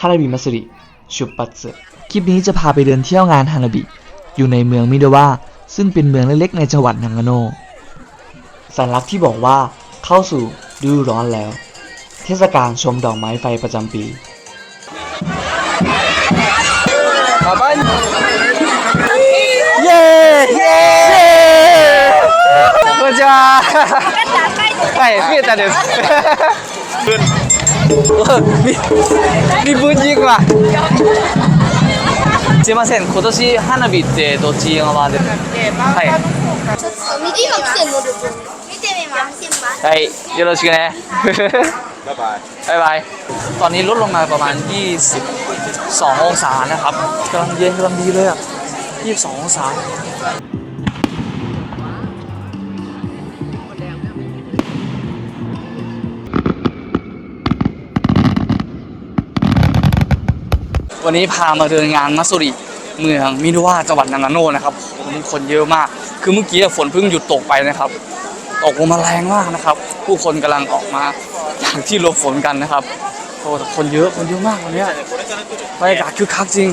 ฮาราบิมัสริชุบปัตสึคลิปนี้จะพาไปเดินเที่ยวงานฮานาบิ อยู่ในเมืองมิโดวาซึ่งเป็นเมืองเล็กๆในจังหวัดนางาโนสัญลักษณ์ที่บอกว่าเข้าสู่ฤดูร้อนแล้ว เทศกาลชมดอกไม้ไฟประจำปี はい増えたですみみぶんじくわすいません今年花火ってどっち側ではいちょっと右今来てんので見てみます見てみます はいよろしくねบ๊ายบายบ๊ายบายตอนนี้ลดลงมาประมาณ 22 องศานะครับกำลังเย็นกำลังดีเลยอ่ะ 22 องศา วันนี้พามาเดินงานมัสุริเมืองมินุวาจังหวัดนางาโนนะครับผมีคนเยอะมาก คือเมื่อกี้ฝนเพิ่งหยุดตกไปนะครับตกลงมาแรงมากนะครับ ผู้คนกำลังออกมาจากที่หลบฝนกันนะครับ โอ้แต่คนเยอะคนเยอะมากวันนี้บรรยากาศคึกคักจริง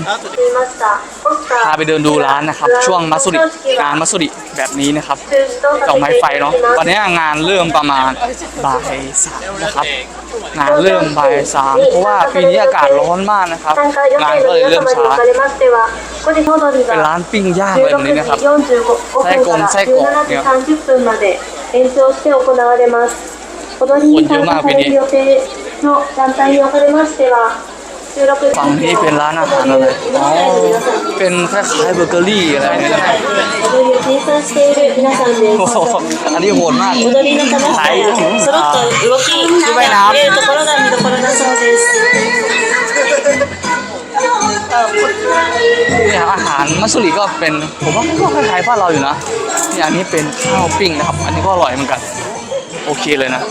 พาไปเดินดูร้านนะครับ ช่วงมัสุริงานมัสุริแบบนี้นะครับดอกไม้ไฟเนาะวันนี้งานเริ่มประมาณบ่ายสามนะครับ งานเริ่มบ่ายสามเพราะว่าปีนี้อากาศร้อนมากนะครับ งานก็เลยเริ่มช้าเป็นร้านปิ้งย่างอะไแบบนี้นะครับไส้กลมไส้กรอกเนี่ยคนเยอะมากปีนี้ ます踊りに参加される予定の団体におかれましては収録 ฝั่งนี้เป็นร้านอาหารอะไร อ๋อ เป็นคล้ายๆเบเกอรี่อะไรเนี่ยนะ 踊りを計算している皆さんで โอ้ す โหอันนี้โหดมาก 踊りの楽しさやそろっと動きชุดว่ายน้ำ というところが見どころだそうです เนี่ยอาหารมัสสุริก็เป็น ผมว่าก็คล้ายๆบ้านเราอยู่นะเนี่ยอันนี้เป็นข้าวปิ้งนะครับ อันนี้ก็อร่อยเหมือนกัน โอเคเลยนะ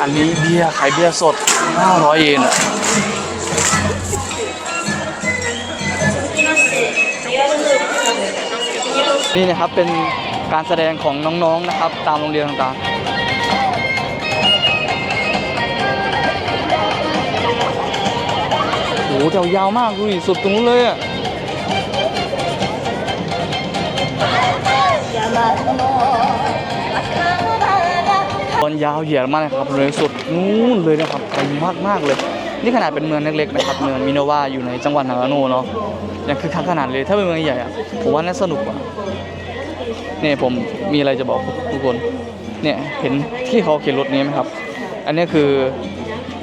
อันนี้เบียร์ขายเบียร์สด 500 เยนอะนี่นะครับเป็นการแสดงของน้องๆนะครับ ตามโรงเรียนต่างๆโอ้โหแถวยาวมากดูดิสุดตรงนู้นเลยอะ อลยาวเหยียดมากนะครับเลยสุดนู้นเลยนะครับไกลมากมากๆเลย นี่ขนาดเป็นเมืองเล็กๆนะครับเมืองมิโนวาอยู่ในจังหวัดนางาโนเนาะยังคือคักขนาดเลยถ้าเป็นเมืองใหญ่อะผมว่าน่าสนุกกว่าเนี่ยผมมีอะไรจะบอกทุกคนเนี่ยเห็นที่เขาเข็นรถนี้ไหมครับ อันนี้คือ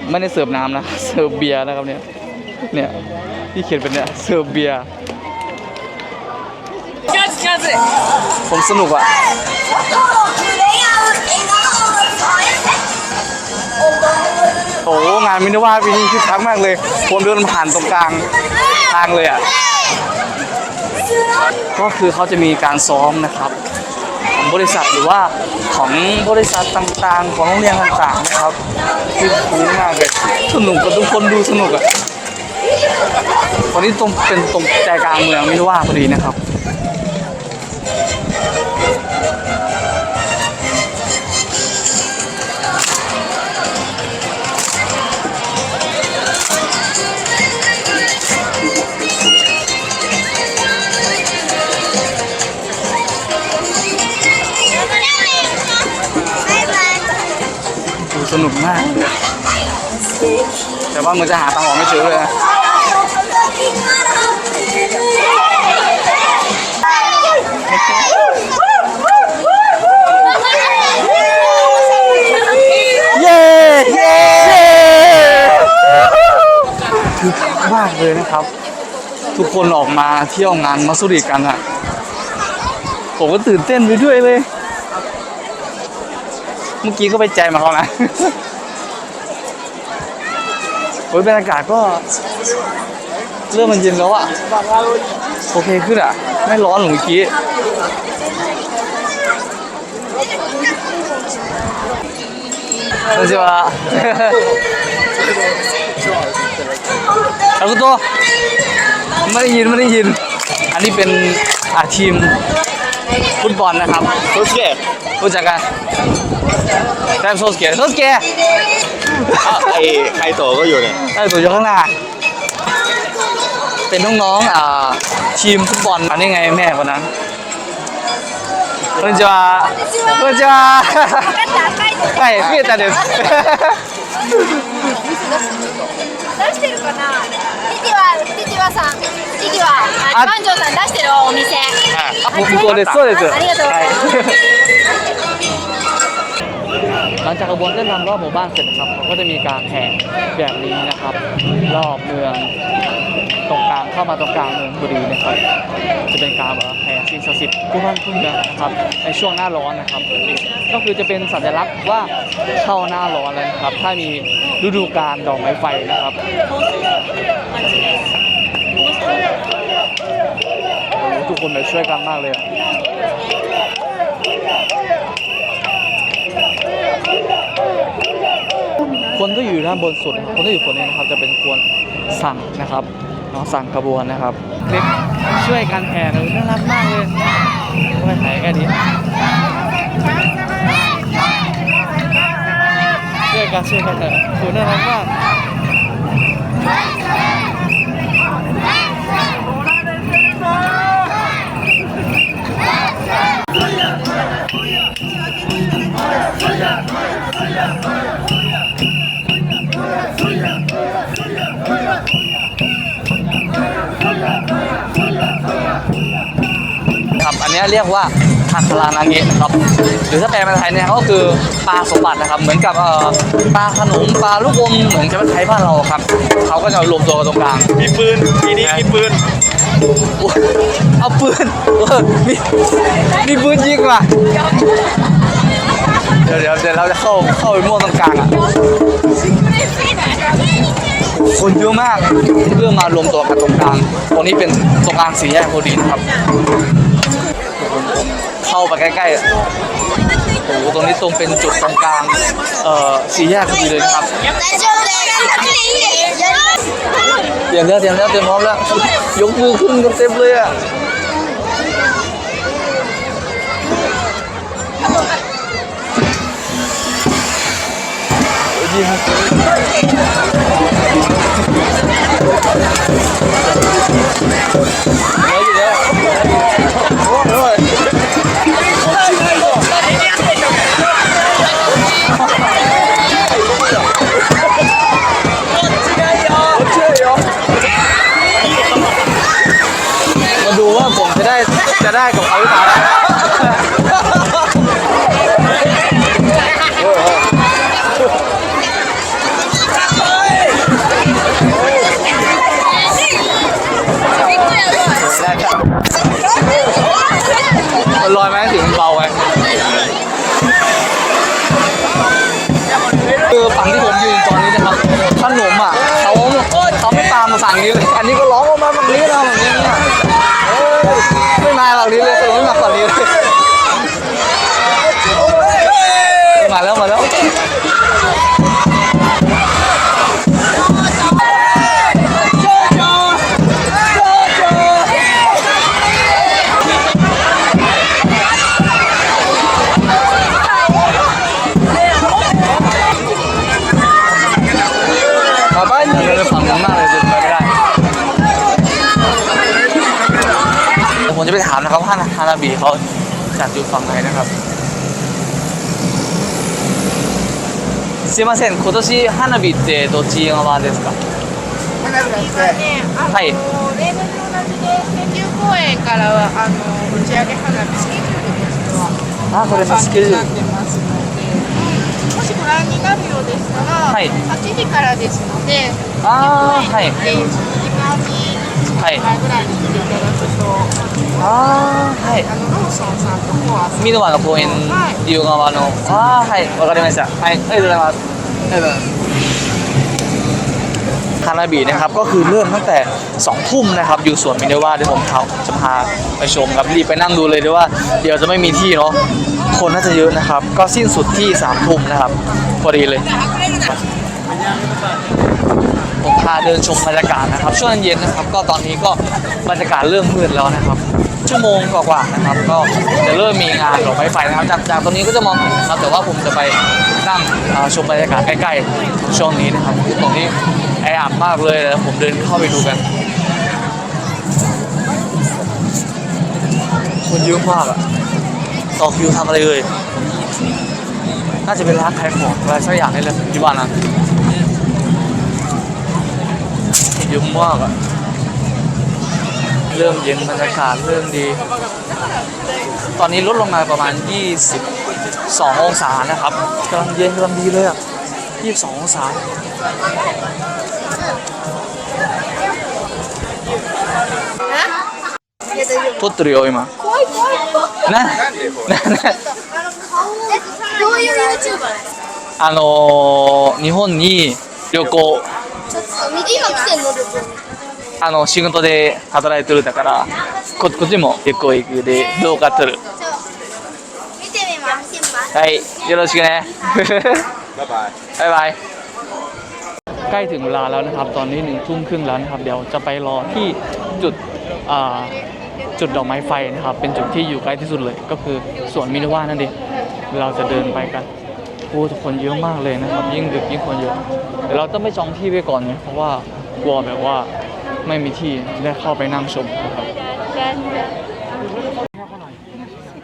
ไม่ได้เสิร์ฟน้ำนะเสิร์ฟเบียร์นะครับเนี่ยเนี่ยที่เขียนเป็นเนี่ยเสิร์ฟเบียร์ผมสนุกอะ โอ้โหงานมินว่าปีนี้คึกคักมากเลยผมเดินผ่านตรงกลางทางเลยอะก็คือเขาจะมีการซ้อมนะครับ ของบริษัทหรือว่าของบริษัทต่างๆ ของโรงเรียนต่างๆนะครับคือคุ้มมากเลยสนุกกับทุกคนดูสนุกอะวันนี้ตรงเป็นตรงใจกลางเมืองไม่รู้ว่าพอดีนะครับ นุกมาก แต่ว่ามันจะหาตังค์ออกไม่เจอเลยนะเย้เย้คือมากเลยนะครับ ทุกคนออกมาเที่ยวงานมาสุริกันอะผมก็ตื่นเต้นไปด้วยเลย มื่อกี้ก็ไปใจมาเขานะ โอ้ยบรรยากาศก็เริ่มมันเย็นแล้วอะโอเคขึ้นอะไม่ร้อนเหมือนเมื่อกี้ こんにちは。แล้วก็ตัวไม่ได้ยินไม่ได้ยิน อันนี้เป็นอาทีม ฟุต ฟุตบอลนะครับ そして รู้จักกันแซมโซสเกตโซสเกต あไอ้ไคโตะก็อยู่เนี่ย ได้ตัวอยู่ข้างหน้า เป็นน้องๆอ่าทีมฟุตบอลอันนี้ไงแม่คนนั้นこんにちはこんにちははい増えたです 出してるかなテテはテテはさんテテはああ番長さん出してるお店あ向こうですそうですありがとうございます หลังจากกระบวนเส้นทางรอบหมู่บ้านเสร็จนะครับเขาก็จะมีการแห่แบบนี้นะครับ รอบเมือง ตรงกลางเข้ามาตรงกลางเมืองพอดีนะครับจะเป็นการแบบแห่สิ่งศักดิ์สิทธิ์คู่บ้านคู่เมืองนะครับในช่วงหน้าร้อนนะครับ ก็คือจะเป็นสัญลักษณ์ว่าเข้าหน้าร้อนแล้วนะครับ ถ้ามีฤดูกาลดอกไม้ไฟนะครับทุกคนแบบช่วยกันมากเลยคนที่อยู่ด้านบนสุดคนที่อยู่คนนี้นะครับจะเป็นคนสั่งนะครับ นาะสั่งกระบวนนะครับเล็กช่วยกันแห่เลยน่ารักมากเลยทำไมแห่แค่นี้ช่วยกันช่วยกันเถอะโหน่ารักมาก นนี้เรียกว่าทัคารานาเงะนะครับหรือถ้าแปลเป็นไทยเนี่ยก็คือปลาสมบัตินะครับ เหมือนกับเอ่อปลาขนมปลาลูกอมเหมือนกับไทยบ้านเราครับ เขาก็จะรวมตัวกันตรงกลาง มีปืนปีนี้มีปืนโอ้ยเอาปืนเออมีมีปืนยิงว่ะเดี๋ยวเดี๋ยวเดี๋ยวเราจะเข้าเข้าไปม่วงตรงกลางอะคนเยอะมากเพื่อมารวมตัวกันตรงกลางตรงนี้เป็นตรงกลางสี่แยกพอดีนะครับ เข้าไปใกล้ๆโอ้โหตรงนี้ตรงเป็นจุดตรงกลางเอ่อสี่แยกพอดีเลยนะครับเตรียมแล้วเตรียมแล้วเตรียมพร้อมแล้วยกมือขึ้นกันเต็มเลยอะยิ้ม ยไม่มาฝั่งนี้เลยขนมไม่มาฝั่งนี้เลยมาแล้วมาแล้วมาบ้ จะไปถามนะครับว่าฮานาบีเขาจัดอยู่ฝั่งไหนนะครับすいません今年花火ってどっち側ですか花火はねあの、はい、例年と同じで川柳公園からあの打ち上げ花火スケジュールとしてはあこれスケジュールになってますので、うん、もしご覧になるようでしたら、8時からですのでああはいはいああはい美濃の公園両側のああはいわかりましたはいありがとうございますありがとうございますฮานาบีนะครับก็คือเริ่มตั้งแต่2ทุ่มนะครับอยู่สวนมินเนว่าเดี๋ยวผมเขาจะพาไปชมครับรีบไปนั่งดูเลยด้วยว่า เดี๋ยวจะไม่มีที่เนาะคนน่าจะเยอะนะครับ ก็สิ้นสุดที่3ทุ่มนะครับพอดีเลยาเดินชมบรรยากาศนะครับ ช่วงเย็นนะครับ ก็ตอนนี้ก็บรรยากาศเริ่มมืดแล้วนะครับ ชั่วโมงกว่าๆนะครับ ก็จะเริ่มมีงานดอกไม้ไฟนะครับ จากจากตรงนี้ก็จะมองเห็นนะครับแต่ว่าผมจะไปนั่งชมบรรยากาศใกล้ๆช่วงนี้นะครับตรงนี้แออัดมากเลยแล้วผมเดินเข้าไปดูกันคนเยอะมากอะต่อคิวทำอะไรเลยน่าจะเป็นร้านขายของอะไรสักอย่างนี่แหละที่บ้านนะเยอะมากอะเริ่มเย็นบรรยากาศเริ่มดี ตอนนี้ลดลงมาประมาณ 22 องศานะครับกำลังเย็นกำลังดีเลยอะ22 องศา 撮ってるよ今怖い怖い怖いなななえどういう YouTuber あのー日本に旅行 ちょっと見て今来てんの旅行にあの仕事で働いてるだからここっちも旅行行くで動画撮るちょ見てみます見てみますはいよろしくね บ๊ายบาย บ๊ายบายใกล้ถึงเวลาแล้วนะครับ ตอนนี้หนึ่งทุ่มครึ่งแล้วนะครับ เดี๋ยวจะไปรอที่จุดอ่าจุดดอกไม้ไฟนะครับ เป็นจุดที่อยู่ใกล้ที่สุดเลย ก็คือสวนมินว่านั่นเองเราจะเดินไปกัน โอ้ทุกคนเยอะมากเลยนะครับ ยิ่งดึกยิ่งคนเยอะเดี๋ยวเราต้องไปจองที่ไว้ก่อนเนี่ยเพราะว่ากลัวแบบว่าไม่มีที่ได้เข้าไปนั่งชมนะครับ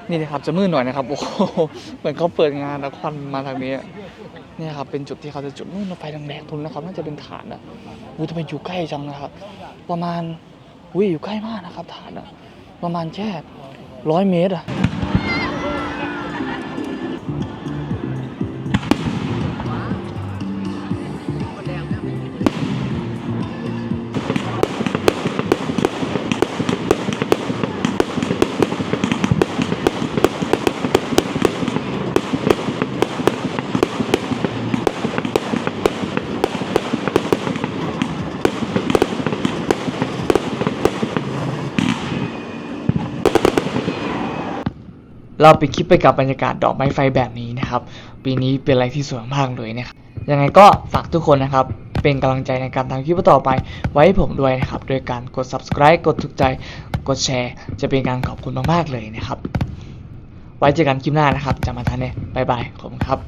นี่นะครับจะมืดหน่อยนะครับโอ้โหเหมือนเขาเปิดงานแล้วควันมาทางนี้เนี่ยครับเป็นจุดที่เขาจะจุดนู่นไฟแดงๆทุนนะครับน่าจะเป็นฐานอะอู้ทำไมอยู่ใกล้จังนะครับ ประมาณอุ้ยอยู่ใกล้มากนะครับฐานอะประมาณแค่ร้อยเมตรอะ เราไปดคลิปไปกับบรรยากาศดอกไม้ไฟแบบนี้นะครับ ปีนี้เป็นอะไรที่สวยมากเลยนะครับยังไงก็ฝากทุกคนนะครับ เป็นกำลังใจในการทำคลิปต่อไป ไว้ให้ผมด้วยนะครับโดยการกด subscribe กดถูกใจกดแชร์ จะเป็นการขอบคุณมากๆเลยนะครับ ไว้เจอกันคลิปหน้านะครับจะมาทันเนี่ยบายบายผมครับ